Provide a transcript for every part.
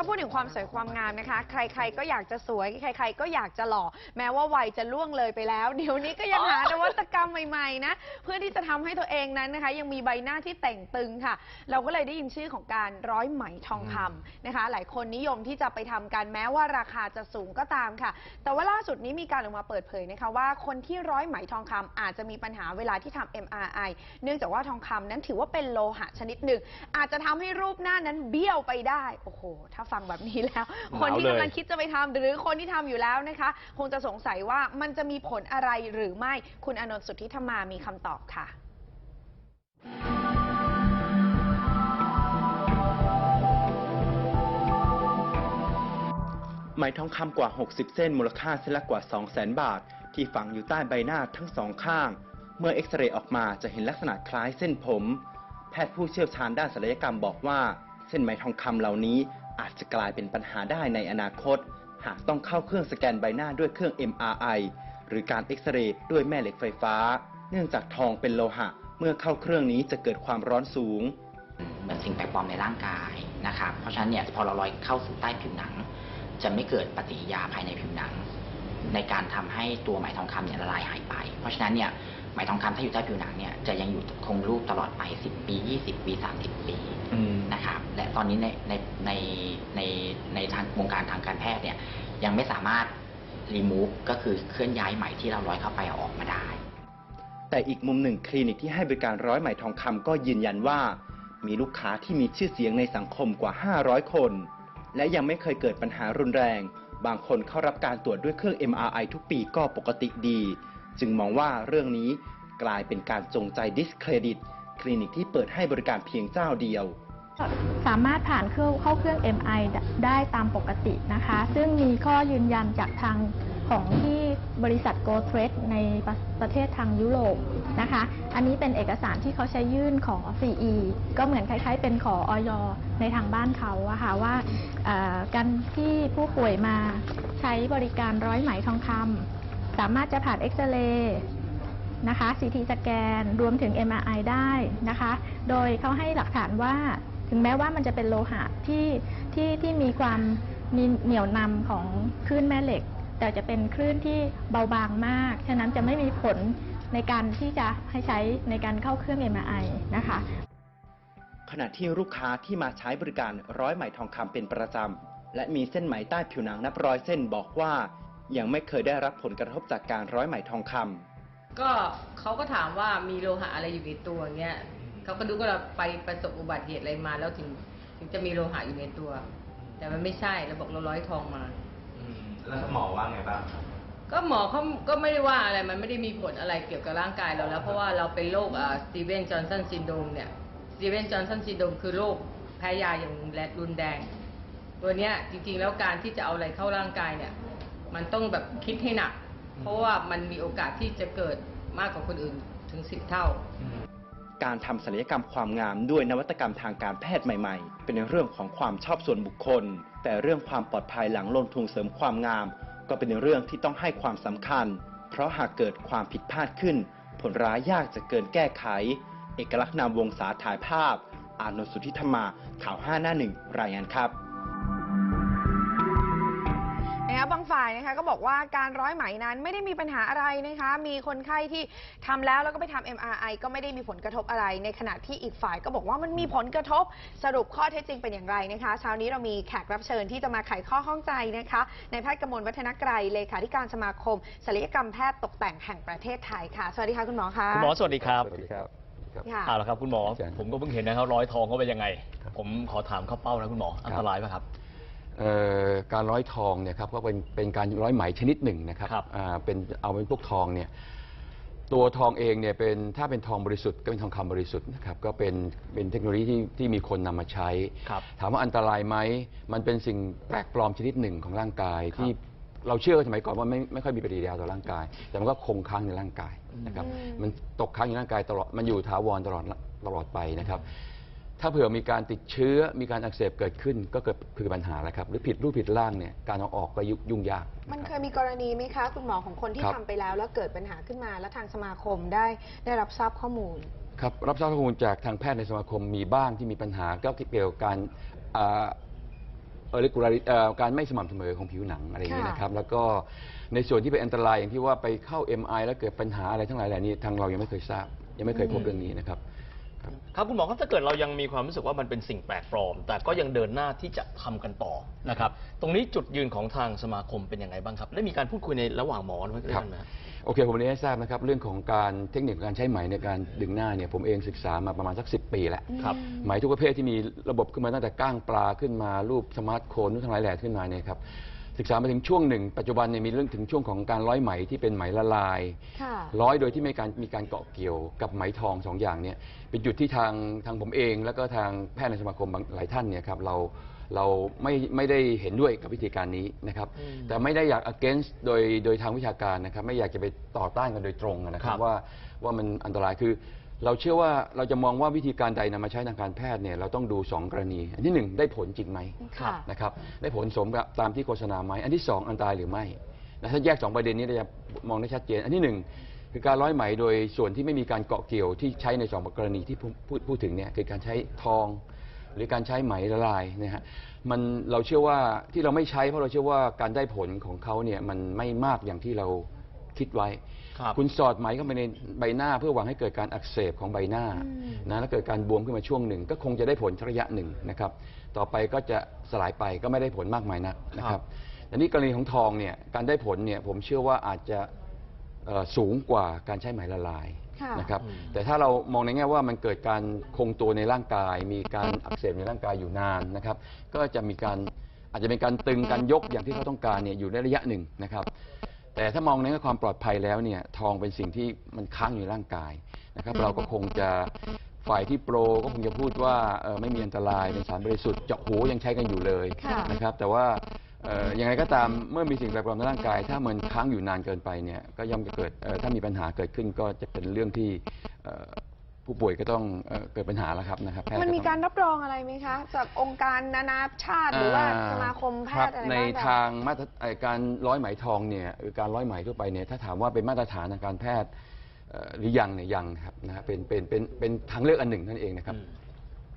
ถ้าพูดถึงความสวยความงามนะคะ ใคร ๆ ก็อยากจะสวย ใคร ๆ ก็อยากจะหล่อ แม้ว่าวัยจะล่วงเลยไปแล้ว เดี๋ยวนี้ก็ยังหานวัตกรรมใหม่ๆนะ เพื่อที่จะทำให้ตัวเองนั้นนะคะ ยังมีใบหน้าที่แต่งตึงค่ะ เราก็เลยได้ยินชื่อของการร้อยไหมทองคำนะคะ หลายคนนิยมที่จะไปทำกันแม้ว่าราคาจะสูงก็ตามค่ะ แต่ว่าล่าสุดนี้มีการออกมาเปิดเผยนะคะว่าคนที่ร้อยไหมทองคำอาจจะมีปัญหาเวลาที่ทำ MRI เนื่องจากว่าทองคำนั้นถือว่าเป็นโลหะชนิดหนึ่งอาจจะทำให้รูปหน้านั้นเบี้ยวไปได้โอ้โหถ้าฟังแบบนี้แล้ว คนที่หนาวเลยกำลังคิดจะไปทำหรือคนที่ทำอยู่แล้วนะคะ คงจะสงสัยว่ามันจะมีผลอะไรหรือไม่คุณอานนท์สุทธิธรรมามีคำตอบค่ะไหมทองคำกว่า 60 เส้นมูลค่าเส้นละกว่า 200,000 บาท ที่ฝังอยู่ใต้ใบหน้าทั้งสองข้าง เมื่อเอ็กซเรย์ออกมาจะเห็นลักษณะคล้ายเส้นผม แพทย์ผู้เชี่ยวชาญด้านศัลยกรรมบอกว่า เส้นไหมทองคำเหล่านี้ อาจจะกลายเป็นปัญหาได้ในอนาคต หากต้องเข้าเครื่องสแกนใบหน้าด้วยเครื่อง MRI หรือการเอ็กซเรย์ด้วยแม่เหล็กไฟฟ้า เนื่องจากทองเป็นโลหะ เมื่อเข้าเครื่องนี้จะเกิดความร้อนสูง เหมือนสิ่งแปลกปลอมในร่างกายนะครับเพราะฉะนั้นเนี่ยพอเราลอยเข้าสู่ใต้ผิวหนัง จะไม่เกิดปฏิกิริยาภายในผิวหนัง ในการทำให้ตัวไหมทองคำเนี่ยละลายหายไป เพราะฉะนั้นเนี่ยไหมทองคำถ้าอยู่ใต้ผิวหนังเนี่ยจะยังอยู่คงรูปตลอดไป 10 ปี 20 ปี 30 ปีนะครับและตอนนี้ในในในในในทางวงการทางการแพทย์เนี่ยยังไม่สามารถรีมูฟก็คือเคลื่อนย้ายไหมที่เราร้อยเข้าไปเอาออกมาได้ แต่อีกมุมหนึ่งคลินิกที่ให้บริการร้อยไหมทองคำก็ยืนยันว่า มีลูกค้าที่มีชื่อเสียงในสังคมกว่า 500 คน และยังไม่เคยเกิดปัญหารุนแรง บางคนเข้ารับการตรวจด้วยเครื่อง MRI ทุกปีก็ปกติดี จึงมองว่าเรื่องนี้กลายเป็นการจงใจดิสเครดิต คลินิกที่เปิดให้บริการเพียงเจ้าเดียว สามารถผ่านเครื่องเข้าเครื่อง MI ได้ตามปกตินะคะ ซึ่งมีข้อยืนยันจากทาง ของที่บริษัท Go Trade ในประประเทศทางยุโรปนะคะ อันนี้เป็นเอกสารที่เขาใช้ยื่นขอ CE ก็เหมือนคล้ายๆ เป็นขอออยในทางบ้านเขาอะค่ะว่าการที่ผู้ป่วยมาใช้บริการร้อยไหมทองคำสามารถจะผ่านเอ็กซเรย์นะคะ CT สแกนรวมถึง MRI ได้นะคะ โดยเขาให้หลักฐานว่าถึงแม้ว่ามันจะเป็นโลหะที่ที่ที่มีความมีเหนี่ยวนำของคลื่นแม่เหล็ก แต่จะเป็นคลื่นที่เบาบางมาก ฉะนั้นจะไม่มีผลในการที่จะให้ใช้ในการเข้าเครื่อง MRI นะคะ ขณะที่ลูกค้าที่มาใช้บริการร้อยไหมทองคำเป็นประจำ และมีเส้นไหมใต้ผิวหนังนับร้อยเส้นบอกว่า ยังไม่เคยได้รับผลกระทบจากการร้อยไหมทองคำก็เขาก็ถามว่ามีโลหะอะไรอยู่ในตัวเงี้ยเขาก็ดูว่าเราไปประสบอุบัติเหตุอะไรมาแล้วถึงถึงจะมีโลหะอยู่ในตัว แต่มันไม่ใช่เราบอกเราร้อยทองมาอืม แล้วหมอว่าไงบ้างครับ ก็หมอเขาก็ไม่ได้ว่าอะไรมันไม่ได้มีผลอะไรเกี่ยวกับร่างกายเราแล้ว เพราะว่าเราเป็นโรคอ่าสตีเวนจอห์นสันซินโดมเนี่ยสตีเวนจอห์นสันซินโดมคือโรคแพ้ยาอย่างแรงรุนแรงตัวเนี้ยจริงๆ แล้วการที่จะเอาอะไรเข้าร่างกายเนี่ย มันต้องแบบคิดให้หนัก เพราะว่ามันมีโอกาสที่จะเกิดมากกว่าคนอื่นถึงสิบเท่า การทำศัลยกรรมความงามด้วยนวัตกรรมทางการแพทย์ใหม่ ๆ เป็นเรื่องของความชอบส่วนบุคคล แต่เรื่องความปลอดภัยหลังลงทุนเสริมความงาม ก็เป็นเรื่องที่ต้องให้ความสำคัญ เพราะหากเกิดความผิดพลาดขึ้น ผลร้ายยากจะเกินแก้ไข เอกลักษณ์นามวงศาถ่ายภาพ อานนท์สุทธิธรรมาข่าว5หน้าหนึ่งรายงานครับ นะคะบางฝ่ายนะคะก็บอกว่าการร้อยไหมนั้นไม่ได้มีปัญหาอะไรนะคะ มีคนไข้ที่ทำแล้วแล้วก็ไปทำ MRI ก็ไม่ได้มีผลกระทบอะไร ในขณะที่อีกฝ่ายก็บอกว่ามันมีผลกระทบสรุปข้อเท็จจริงเป็นอย่างไรนะคะเช้านี้เรามีแขกรับเชิญที่จะมาไขข้อข้องใจนะคะในายแพทย์กมลวัฒนไกรเลขาธิการสมาคมศัลยกรรมแพทย์ตกแต่งแห่งประเทศไทยค่ะ สวัสดีค่ะคุณหมอคะคุณหมอสวัสดีครับสวัสดีครับครับค่ะ เอาละครับคุณหมอ อาจารย์ ผมก็เพิ่งเห็นนะครับร้อยทองก็เป็นยังไงครับผมขอถามเข้าเป้านะคุณหมอ อันตรายไหมครับ เอ่อการร้อยทองเนี่ยครับก็เป็นเป็นการร้อยไหมชนิดหนึ่งนะครับครับ อ่าเป็นเอาเป็นพวกทองเนี่ยตัวทองเองเนี่ยเป็นถ้าเป็นทองบริสุทธิ์ก็เป็นทองคำบริสุทธิ์นะครับก็เป็นเป็นเทคโนโลยีที่ที่มีคนนำมาใช้ ครับ ถามว่าอันตรายไหม มันเป็นสิ่งแปลกปลอมชนิดหนึ่งของร่างกายครับที่เราเชื่อกันสมัยก่อนว่าไม่ไม่ค่อยมีปฏิกิริยาต่อร่างกาย แต่มันก็คงค้างในร่างกายนะครับอืมมันตกค้างอยู่ในร่างกายตลอด มันอยู่ถาวรตลอดตลอดไปนะครับ ถ้าเผื่อมีการติดเชื้อมีการอักเสบเกิดขึ้น ก็เกิดคือปัญหาแล้วครับ หรือผิดรูปผิดร่างเนี่ยการเอาออกก็ยุ่งยุ่งยากะมันรับเคยมีกรณีไหมคะ คุณหมอของคนที่ครับ ทำไปแล้ว แล้วเกิดปัญหาขึ้นมา แล้วทางสมาคมได้ได้รับทราบข้อมูล ครับรับทราบข้อมูลจากทางแพทย์ในสมาคมมีบ้างที่มีปัญหาก็เกี่ยวกับการอ่าเอ่อ regularity เอ่อการไม่สม่ำเสมอของผิวหนังอะไรอย่างนี้ยค่ะ นะครับ แล้วก็ในส่วนที่เป็นอันตรายอย่างที่ว่าไปเข้า MI แล้วเกิดปัญหาอะไรทั้งหลายแหล่นี้ทางเรายังไม่เคยทราบ ยังไม่เคยพบเรื่องนี้นะครับ ครับคุณหมอครับถ้าเกิดเรายังมีความรู้สึกว่ามันเป็นสิ่งแปลกปลอม แต่ก็ยังเดินหน้าที่จะทำกันต่อนะครับ ตรงนี้จุดยืนของทางสมาคมเป็นยังไงบ้างครับได้มีการพูดคุยในระหว่างหมอด้วยครับกันไหมโอเคผมเรียนให้ทราบนะครับ เรื่องของการเทคนิคการใช้ไหมในการดึงหน้าเนี่ยผมเองศึกษามาประมาณสัก 10 ปีแล้วครับ ไหมทุกประเภทที่มีระบบขึ้นมาตั้งแต่ก้างปลาขึ้นมารูปสมาร์ทโคนนู่นทั้งหลายแหล่ขึ้นมาเนี่ยครับ ศึกษามาถึงช่วงหนึ่งปัจจุบันเนี่ยมีเรื่องถึงช่วงของการร้อยไหมที่เป็นไหมละลาย ค่ะ ร้อยโดยที่ไม่การมีการเกาะเกี่ยวกับไหมทองสองอย่างเนี่ยเป็นจุดที่ทางทางผมเอง แล้วก็ทางแพทย์ในสมาคมบางหลายท่านเนี่ยครับเราเราไม่ไม่ได้เห็นด้วยกับวิธีการนี้นะครับอืมแต่ไม่ได้อยาก against โดยโดยทางวิชาการนะครับไม่อยากจะไปต่อต้านกันโดยตรงนะคครัรับบว่าว่ามันอันตรายคือ เราเชื่อว่าเราจะมองว่าวิธีการใดนำมาใช้ทางการแพทย์เนี่ยเราต้องดูสองกรณี อันที่หนึ่งได้ผลจริงไหมค่ะนะครับได้ผลสมกับตามที่โฆษณาไหมอันที่สองอันตรายหรือไม่นะถ้าแยกสองประเด็นนี้เราจะมองได้ชัดเจน อันที่หนึ่งคือการร้อยไหมโดยส่วนที่ไม่มีการเกาะเกี่ยวที่ใช้ในสองกรณีที่พูพูดพูดถึงเนี่ยคือการใช้ทอง หรือการใช้ไหมละลายนะฮะมันเราเชื่อว่าที่เราไม่ใช้เพราะเราเชื่อว่าการได้ผลของเขาเนี่ยมันไม่มากอย่างที่เรา คิดไว้ ครับ คุณสอดไหมเข้าไปในใบหน้าเพื่อหวังให้เกิดการอักเสบของใบหน้าอืมนะแล้วเกิดการบวมขึ้นมาช่วงหนึ่ง ก็คงจะได้ผลระยะหนึ่งนะครับ ต่อไปก็จะสลายไปก็ไม่ได้ผลมากมายนักนะคครัรับบ แต่นี่กรณีของทองเนี่ยการได้ผลเนี่ยผมเชื่อว่าอาจจะเอ่อสูงกว่าการใช้ไหมละลายค่ะ นะครับ อืม แต่ถ้าเรามองในแง่ว่ามันเกิดการคงตัวในร่างกาย มีการอักเสบในร่างกายอยู่นานนะครับ ก็จะมีการอาจจะเป็นการตึงการยกอย่างที่เขาต้องการเนี่ยอยู่ในระยะหนึ่งนะครับ แต่ถ้ามองในแง่ความปลอดภัยแล้วเนี่ยทองเป็นสิ่งที่มันค้างอยู่ในร่างกายนะครับ เราก็คงจะฝ่ายที่โปรก็คงจะพูดว่าเอ่อไม่มีอันตรายเป็นสารบริสุทธิ์เจาะหูยังใช้กันอยู่เลยค่ะ นะครับ แต่ว่าเอ่อยังไงก็ตามเมื่อมีสิ่งแปลกปลอมในร่างกาย ถ้ามันค้างอยู่นานเกินไปเนี่ยก็ย่อมจะเกิดเอ่อถ้ามีปัญหาเกิดขึ้นก็จะเป็นเรื่องที่เอ่อ ผู้ป่วยก็ต้องเอ่อเกิดปัญหาแล้วครับนะครับแพทย์มันมีต้องการรับรองอะไรไหมคะ จากองค์การนานาชาติหรือว่าสมาคมแพทย์อะไรในบ้างคะ ทางมาตรเอ่อการร้อยไหมทองเนี่ยหรือการร้อยไหมทั่วไปเนี่ยถ้าถามว่าเป็นมาตรฐานทางการแพทย์เอ่อหรือยังเนี่ยยังครับนะฮะเป็นเป็นเป็นเป็นทางเลือกอันหนึ่งนั่นเองนะครับอืม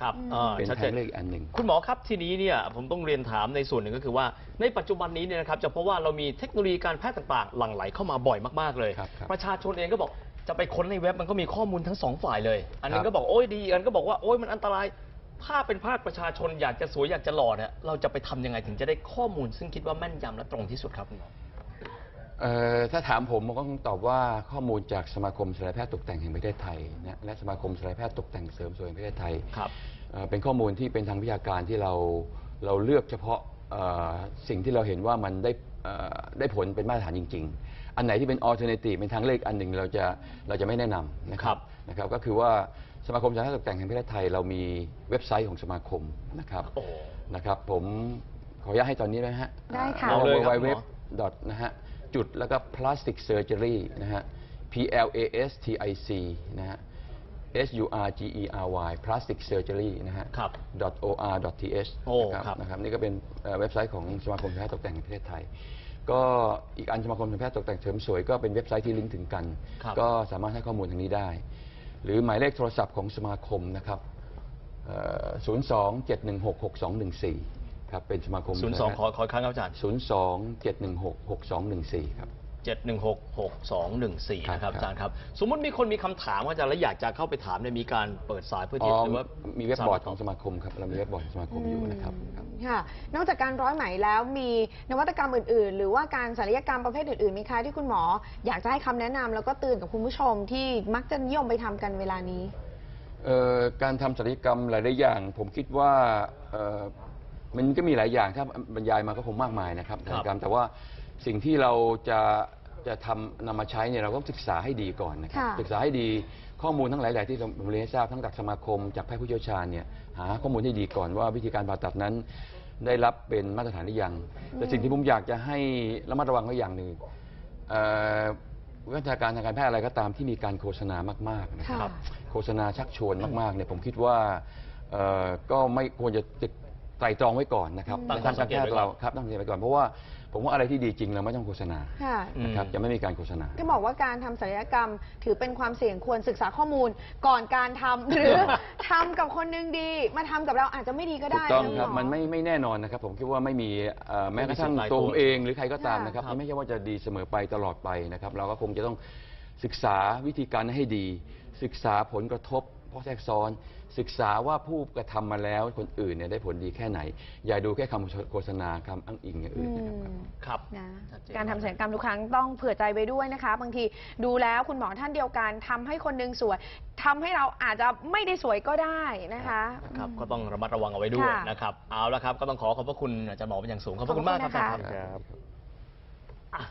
ครับเออเป็นชัดทาเจงนเลือกอีกอันหนึ่ง คุณหมอครับทีนี้เนี่ยผมต้องเรียนถามในส่วนหนึ่งก็คือว่าในปัจจุบันนี้เนี่ยนะครับจะเพราะว่าเรามีเทคโนโลยีการแพทย์ต่างๆ หลั่งไหลเข้ามาบ่อยมากๆเลย ครับครับประชาชนเองก็บอก จะไปค้นในเว็บมันก็มีข้อมูลทั้งสองฝ่ายเลย อันนึคงรับก็บอกโอ้ยดี อันนก็บอกว่าโอ้ยมันอันตรายถ้าเป็นภาคประชาชนอยากจะสวยอยากจะหล่อเนี่ยเราจะไปทำยังไงถึงจะได้ข้อมูล ซึ่งคิดว่าแม่นยำและตรงที่สุดครับคุณหมอ เอ่อถ้าถามผมผมก็คงตอบว่าข้อมูลจากสมาคมศัลยแพทย์ตกแต่งแห่งประเทศไทยนะและสมาคมศัลยแพทย์ตกแต่งเสริมสวยแห่งประเทศไทยครับเอ่อเป็นข้อมูลที่เป็นทางวิชาการที่เราเราเลือกเฉพาะเอ่อสิ่งที่เราเห็นว่ามันได้เอ่อได้ผลเป็นมาตรฐานจริง ๆ อันไหนที่เป็น alternative เป็นทางเลือกอันหนึ่งเราจะเราจะไม่แนะนำนะคครัรับบนะครับ ก็คือว่าสมาคมศัลยแพทย์ตกแต่งแห่งประเทศไทย เรามีเว็บไซต์ของสมาคมนะครับโอ้นะครับ ผมขออนุญาตให้ตอนนี้นะฮะได้ค่ะเอาเลยครับเว็บหมอดอทนะฮะจุดแล้วก็ plastic surgery นะฮะ P L A S T I C นะฮะ S U R G E R Y plastic surgery นะฮะ ครับ .o r .th โอ้นะครับครับ นะครับนี่ก็เป็นเอ่อเว็บไซต์ของสมาคมแพทย์ตกแต่งแห่งประเทศไทย ก็อีกอันสมาคมการแพทย์ตกแต่งเสริมสวยก็เป็นเว็บไซต์ที่ลิงก์ถึงกันก็สามารถให้ข้อมูลทางนี้ได้ หรือหมายเลขโทรศัพท์ของสมาคมนะครับ02-716-6214 ครับ เป็นสมาคม02ขอขอครั้งครับอาจารย์ 02-716-6214 ครับ 7166214 ครับนะครับอาจารย์ครับ สมมติมีคนมีคำถามครัอาจารย์แล้วอยากจะเข้าไปถามเนี่ยมีการเปิดสายเพื่อที่จะอหว่ามีเว็บบอร์ดของสมาคมครับเรามีเว็บบอร์ดของสมาคมอยู่นะครับ ค่ะ นอกจากการร้อยไหมแล้วมีนวัตกรรมอื่น ๆ หรือว่าการศัลยกรรมประเภทอื่นๆมีใครที่คุณหมอ อยากจะให้คำแนะนำแล้วก็เตื่นกับคุณผู้ชมที่มักจะนิยมไปทำกันเวลานี้การทำศัลยกรรมหลายๆอย่าง ผมคิดว่ามันก็มีหลายอย่างถ้าบรรยายมาก็คงมากมายนะครับศัลยกรรมแต่ว่า สิ่งที่เราจะจะทำนำมาใช้เนี่ยเราก็ต้องศึกษาให้ดีก่อนนะครับ ค่ะศึกษาให้ดีข้อมูลทั้งหลายๆที่ผมเรียนให้ทราบทั้งจากสมาคม จากแพทย์ผู้เชี่ยวชาญเนี่ยหาข้อมูลให้ดีก่อนว่าวิธีการผ่าตัดนั้น ได้รับเป็นมาตรฐานหรือยัง แต่สิ่งที่ผมอยากจะให้ระมัดระวังก็อย่างหนึ่งเอ่อวิชาการทางการแพทย์อะไรก็ตามที่มีการโฆษณามากๆนะครับ ค่ะ โฆษณาชักชวนมากๆเนี่ยผมคิดว่าเอ่อก็ไม่ควรจะติดไตรตรองไว้ก่อนนะครับตั้งข้อสังเกตไว้ก่อนเราครับตั้งข้อสังเกตไว้ก่อนเพราะว่า ผมว่าอะไรที่ดีจริงเราไม่ต้องโฆษณาค่ะ นะครับอืมจะไม่มีการโฆษณา ก็บอกว่าการทำศัลยกรรมถือเป็นความเสี่ยงควรศึกษาข้อมูลก่อนการทำ หรือทำกับคนหนึงดี มาทำกับเราอาจจะไม่ดีก็ถูได้กต้องนะครับ ณห มันไม่ไม่แน่นอนนะครับ ผมคิดว่าไม่มีเอ่อแม้กระทั่งมีสิทธิ์หลายตัวตัวผมเองหรือใครก็ตามนะครับครับไม่ใช่ว่าจะดีเสมอไปตลอดไปนะครับ เราก็คงจะต้องศึกษาวิธีการให้ดี ศึกษาผลกระทบเพราะแทรกซ้อน ศึกษาว่าผู้กระทำมาแล้วคนอื่นเนี่ยได้ผลดีแค่ไหน อย่าดูแค่คำโฆษณาคำอ้างอิงอย่างอื่นนะครับ อืม ครับ นะชัดเจน การทำศัลยกรรมทุกครั้งต้องเผื่อใจไว้ด้วยนะคะ บางทีดูแล้วคุณหมอท่านเดียวกันทำให้คนหนึงสวยทำให้เราอาจจะไม่ได้สวยก็ได้นะคะนะครับก็ต้องระมัดระวังเอาไว้ด้วยค่ะนะครับ เอาละครับ ก็ต้องขอขอบพระคุณอาจารย์หมอเป็นอย่างสูง ขอบพระคุณมากครับขอบคุณนะคะอาจารย์ครับ